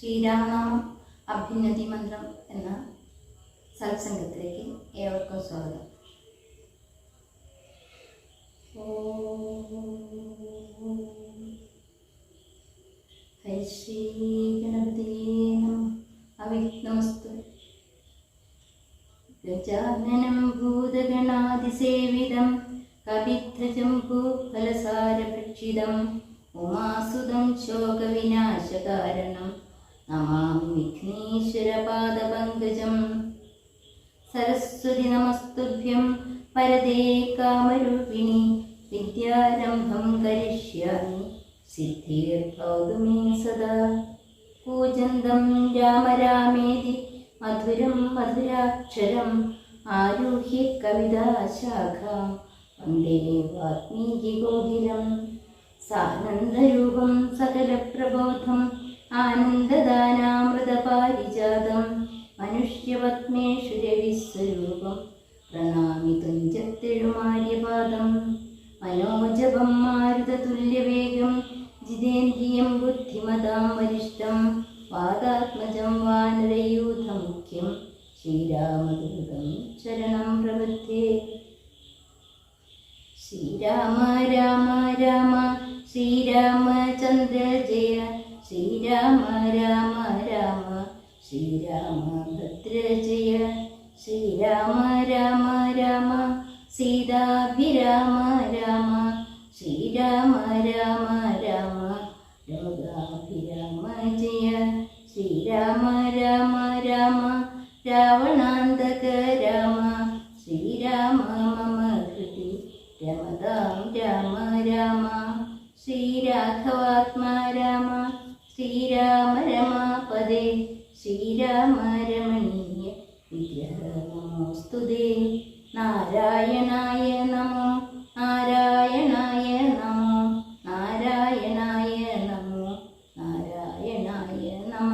ശ്രീരാമനാമം അഭ്യുന്നതി മന്ത്രം എന്ന സത്സംഗത്തിലേക്ക് ഏവർക്കും സ്വാഗതം. ഹരി ശ്രീ ഗജാനനം ഭൂതഗണാതിസേവിതം. കവിത്രജംഭൂഫലസാരഭക്ഷിതം ഉമാസുതം ശോകവിനാശകാരണം. നമാമി വിഘ്നേശ്വരപാദപങ്കജം. സരസ്വതി നമസ്തുഭ്യം. പരതേ കാമരൂപിണി. വിദ്യാരംഭം കരിഷ്യാമി. സിദ്ധിർഭവതു സദാ. പൂജന്തം രാമ രാമേതി മധുരം മധുരാക്ഷരം. ആരുഹ്യ കവിതാശാഖ. വന്ദേ വാത്മീകിഗോഹിരം സാനന്ദരൂപം സകലപ്രബോധം. ആനന്ദദാനാമൃതപാരിജാതം മനുഷ്യപത്മേഷു രവിസ്വരൂപം പ്രണാമി തുഞ്ചത്തെഴുമാര്യപാദം മനോജപം മാരുതതുല്യവേഗം ജിതേന്ദ്രിയം ബുദ്ധിമതാം വരിഷ്ടം പാദാത്മജം വാനരയൂഥമുഖ്യം ശ്രീരാമദൂതം ശരണം പ്രവൃത്തേ. ശ്രീരാമ രാമ രാമ ശ്രീരാമചന്ദ്ര ജയ ശ്രീരാമ രാമ രാമ. ശ്രീരാമഭദ്ര ജയ ശ്രീരാമ രാമ രാമ. സീതാഭിരാമ രാമ. ശ്രീരാമ രാമ രാമ. ലോകാഭിരാമ ജയ. ശ്രീരാമ രാമ രാമ. രാവണാന്തക രാമ. ശ്രീരാമ മമ കൃതി. രമതാം രാമ രാമ. ശ്രീരാഘവാത്മാ രാമ. ശ്രീരാമ രമാപദേ ശ്രീരാമ രമണീയ വിഗ്രഹ നമോസ്തുതേ നാരായണായ നമോ നാരായണായ നമോ നാരായണായ നമോ നാരായണായ നമ.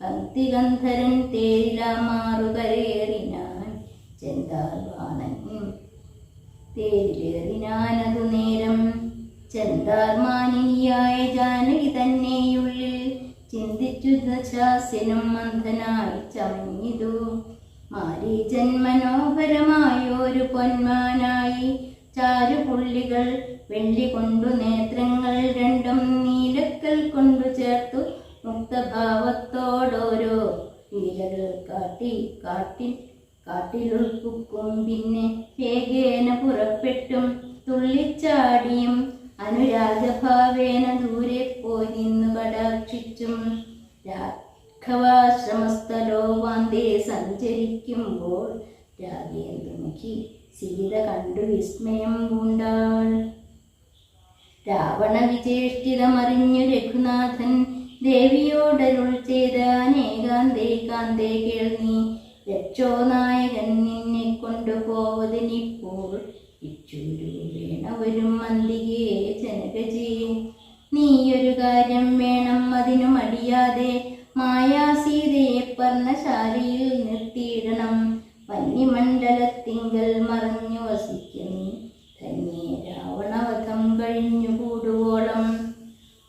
ഭക്തിഗന്ധരൻ തേരിലാമാറുകരേറിനാൻ ചെന്താർവാണൻ തേരിലേറിനാനതു നേരം ചെന്താർമാനിനിയായ ദശാസ്യനും മന്ദനായി ചമഞ്ഞിതു. മാരീചൻ മനോഹരമായൊരു പൊന്മാനായി ചാരുപുള്ളികൾ വെള്ളി കൊണ്ടു നേത്രങ്ങൾ രണ്ടും നീലക്കൽ കൊണ്ടു ചേർത്തു. മുക്തഭാവത്തോടോരോ നീലകൾ കാട്ടി കാട്ടിൽ കാട്ടിലുൾക്കും പിന്നെ വേഗേന പുറപ്പെട്ടും തുള്ളിച്ചാടിയും. അനുരാഗഭാവേന ദൂരെ പോയി നിന്ന് കടാക്ഷിച്ചും. രാഘവാശ്രമസ്ഥലോ വന്ദേ സഞ്ചരിക്കുമ്പോൾ രാഗേന്ദ്രമുഖി സീത കണ്ടു വിസ്മയം പൂണ്ടാൾ. രാവണ വിചേഷ്ടിതമറിഞ്ഞു രഘുനാഥൻ ദേവിയോടരുൾ ചെയ്ത അനേകാന്തേ കാന്തേ കേൾനീ. രക്ഷോ നായകൻ നിന്നെ കൊണ്ടുപോവതിനിപ്പോൾ ഇച്ചൂരു വരും ജനകജേ ജനകജി. നീയൊരു കാര്യം വേണം വന്യമണ്ഡലത്തിങ്കൽ മറഞ്ഞു വസിക്കുന്നു തന്നെ രാവണവധം കഴിഞ്ഞു കൂടുവോളം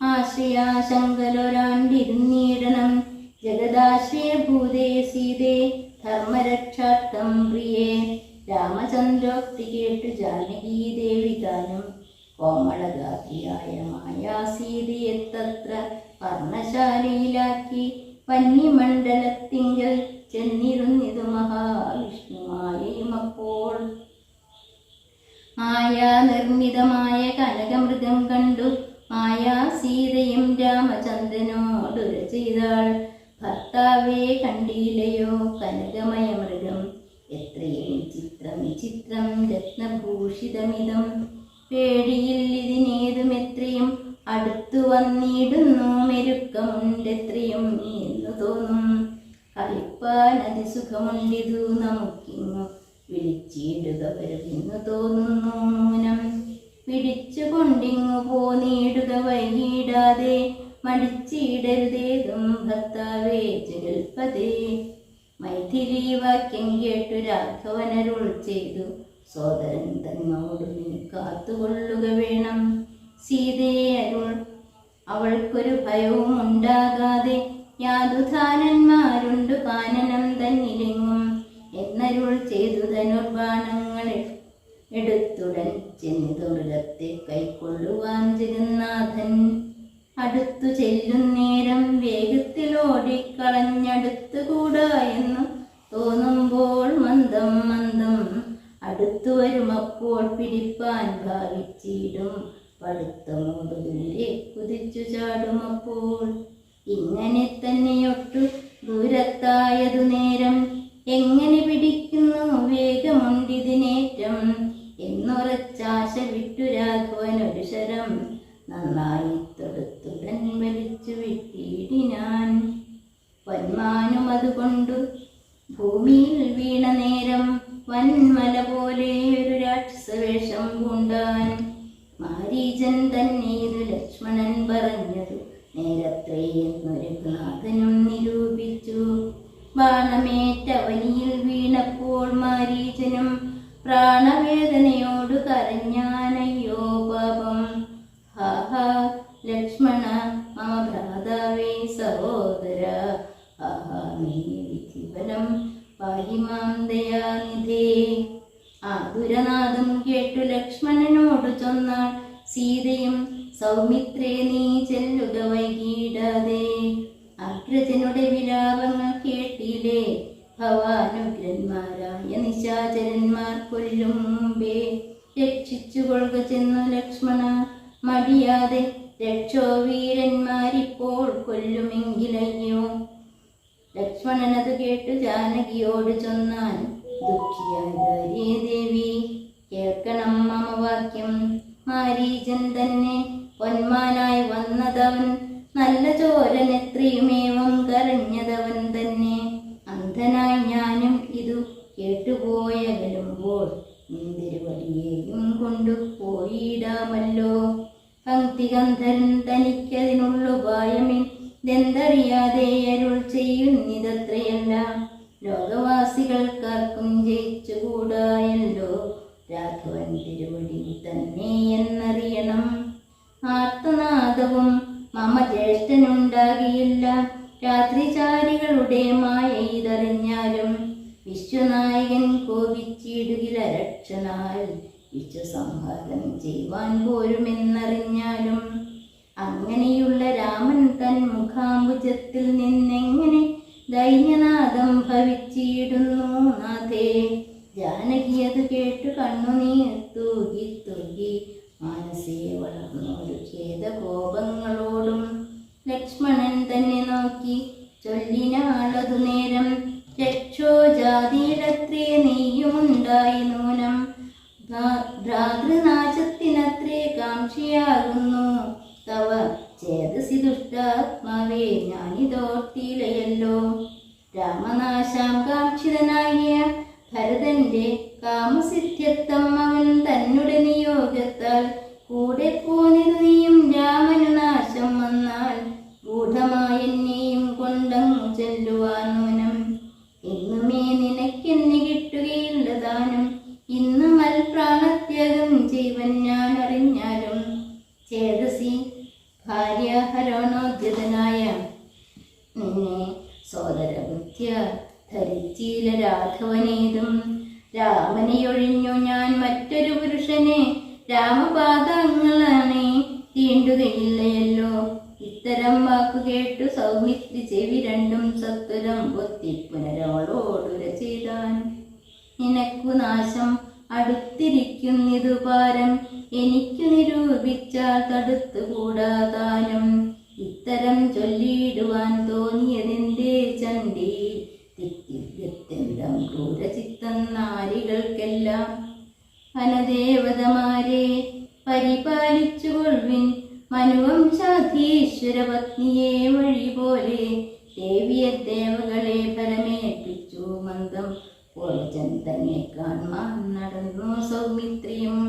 ആശ്രയാശങ്കലൊരാണ്ടിരുന്നിടണം ജഗദാശ്രയഭൂതേ സീതേ ധർമ്മരക്ഷാർത്ഥം പ്രിയേ. രാമചന്ദ്രോക്തി കേട്ടു ജാനകീ ദേവി താനും മായാ മായാസീതയെ തത്ര പർണശാലയിലാക്കി. പന്നിമണ്ഡലത്തിങ്കൽ ചെന്നിരുന്നിതു മഹാവിഷ്ണുമായും അപ്പോൾ മായാ നിർമ്മിതമായ കനകമൃഗം കണ്ടു. മായാ സീതയും രാമചന്ദ്രനോടുര ചെയ്താൾ. ഭർത്താവേ കണ്ടില്ലയോ കനകമയ മൃഗം എത്രയും ചിത്രം വിചിത്രം രത്നഭൂഷിതമിതം. പേടിയിൽ ഇതിനേതും എത്രയും അടുത്തു വന്നിടുന്നു. മെരുക്കമുണ്ടെത്രയും എന്ന് തോന്നും. കളിപ്പാൻ അതിസുഖമുണ്ടിതു നമുക്കിങ്ങു വിളിച്ചിടുക വരുമെന്ന് തോന്നുന്നു മൂനം. പിടിച്ചു കൊണ്ടിങ്ങു പോന്നിടുക വൈകിടാതെ മടിച്ചിടരുതേതും ഭർത്താവേ ജഗൽപതേ മൈഥിലി വാക്യം കേട്ടു രാഘവനരുൾ ചെയ്തു. സോദരൻ തന്നോട് നീ കാത്തുകൊള്ളുക വേണം. സീതയെ അരുൾ അവൾക്കൊരു ഭയവും ഉണ്ടാകാതെ യാതുധാനന്മാരുണ്ട് എന്നരുൾ ചെയ്തു ധനുർബാണങ്ങൾ എടുത്തുടൻ ചെന്നിതു മൃഗത്തെ കൈക്കൊള്ളുവാൻ ജഗന്നാഥൻ. അടുത്തു ചെല്ലുന്നേരം വേഗത്തിൽ ഓടിക്കളഞ്ഞടുത്തുകൂടാ എന്ന് തോന്നുമ്പോൾ മന്ദം മന്ദം. അടുത്തു വരുമപ്പോൾ പിടിപ്പാൻ ഭാവിച്ചിടും. പടുത്ത ദൂരെ കുതിച്ചു ചാടുമപ്പോൾ ഇങ്ങനെ തന്നെയൊട്ടു ദൂരത്തായതു നേരം എങ്ങനെ പിടിക്കുന്നു? വേഗമുണ്ടിതിനേറ്റം. എന്നുറച്ചാശ വിട്ടു രാഘവൻ ഒരു ശരം. നന്നായി തൊടുത്തുടൻ വലിച്ചു വിട്ടിടിനാൻ വന്മാനും അതുകൊണ്ടു ഭൂമിയിൽ വീണ നേരം വൻമല പോലെ ഒരു രാക്ഷസവേഷം പൂണ്ടാൻ. മാരീചൻ തന്നെ ഇതു ലക്ഷ്മണൻ പറഞ്ഞതു. നേരത്തെ എന്നൊരു നാഥനും നിരൂപിച്ചു. ബാണമേറ്റവനിയിൽ വീണപ്പോൾ മാരീചനും പ്രാണവേദനയോട് കരഞ്ഞാനയ്യോ നിശാചരന്മാർ കൊല്ലും മുമ്പേ രക്ഷിച്ചു കൊള്ളുക ചെന്നു ലക്ഷ്മണ. മടിയാതെ രക്ഷോ വീരന്മാരിപ്പോൾ കൊല്ലുമെങ്കിലയ്യോ ലക്ഷ്മണനത് കേട്ട് ജാനകിയോട് ചൊന്നാൻ ദുഃഖിയായ ദേവി കേൾക്കണം മമവാക്യം മാരീചൻ തന്നെ പൊന്മാനായി വന്നതവൻ നല്ല ചോരൻ ജയിച്ചുകൂടായല്ലോ രാഘവൻ തിരുവടി തന്നെ എന്നറിയണം. ആർത്തനാദവും മമ ജ്യേഷ്ഠനുണ്ടാകിയില്ല. രാത്രിചാരികളുടെ മായ ഇതറിഞ്ഞാലും വിശ്വനായകൻ കോപിച്ചിടുകിലരക്ഷനാൽ വിശ്വസംഹാരം ചെയ്യുവാൻ പോരുമെന്നറിഞ്ഞാലും അങ്ങനെയുള്ള രാമൻ നൂനം ഭ്രാ- ഭ്രാതൃനാശത്തിനത്രേ കാംക്ഷിയാകുന്നു. തവ ചേതസി ദുഷ്ടാത്മാവേ ഞാനിതോർത്തിയിലയല്ലോ രാമനാശാം കാക്ഷിതനായ ഭരതന്റെ കാമസിദ്ധ്യത്വം അവൻ തന്നുടനിയോഗത്താൽ കൂടെ പോന്നിരുന്നിയും നീയും രാമനു രാമനെയൊഴിഞ്ഞു ഞാൻ മറ്റൊരു പുരുഷനെ രാമപാദങ്ങളാണേ. തീണ്ടുകയില്ലയല്ലോ. ഇത്തരം വാക്കു കേട്ടു സൗമിത്രി ചെവി രണ്ടും സത്വരം പൊത്തി പുനരവളോടുര ചെയ്താൻ. നിനക്കു നാശം അടുത്തിരിക്കുന്നിതു പാരം. എനിക്കു നിരൂപിച്ചാൽ തടുത്തുകൂടാതാനും ഇത്തരം ചൊല്ലിയിടുവാൻ തോന്നിയതെന്തേ ചണ്ടി? തിത്യത്യന്തം ക്രൂരചിത്തം നാരികൾക്കെല്ലാം വനദേവതമാരെ പരിപാലിച്ചുകൊള്ളിൻ മനുവംശാധീശ്വര പത്നിയെ വഴി പോലെ ദേവിയ ദേവകളെ ഫലമേൽപ്പിച്ചു മന്ദം പോലചന്തനെ കാണാൻ നടന്നു സൗമിത്രിയും.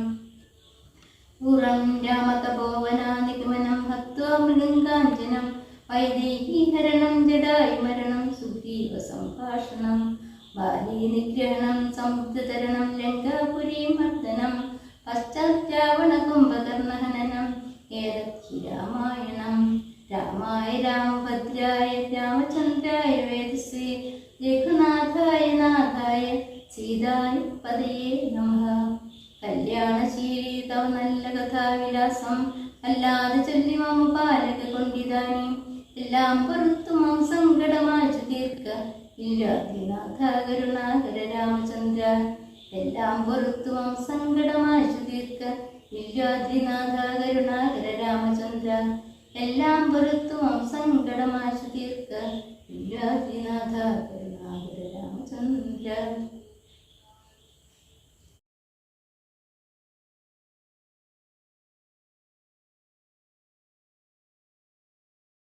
പുറം രാമതപോവന നിഗമനം ഹത്വാ മൃഗങ്കാഞ്ചനം വൈദേഹീഹരണം ജഡായി മരണം സുഗ്രീവ സംഭാഷണം. ബാലി നിഗ്രഹണം സമുദ്രതരണം ലങ്കാപുരി മർദ്ദനം പശ്ചാത്രാവണ കുംഭകർണഹനനം ഏതത്തി രാമായണം രാമായ രാമഭദ്രായ രാമചന്ദ്രായ വേദസ്വി രഘുനാഥായ നാഥായ സീതായ പതയേ നമ. കല്യാണശീലി തവ നല്ല കഥാവിലാസം. അല്ലാതെ ചൊല്ലി മമ പാലക കൊണ്ടിതാനി. എല്ലാം പുറത്തു മം സങ്കടമാച്ചു തീർക്ക. ഇല്ലാതിനാഥ കരുണാകര രാമചന്ദ്ര എല്ലാം പൊറുത്തു സങ്കടമാശു തീർക്ക ഇല്ലാതിനാഥ കരുണാകര രാമചന്ദ്ര എല്ലാം പൊറുത്തു സങ്കടമാശു തീർക്ക ഇല്ലാതിനാഥ കരുണാകര രാമചന്ദ്ര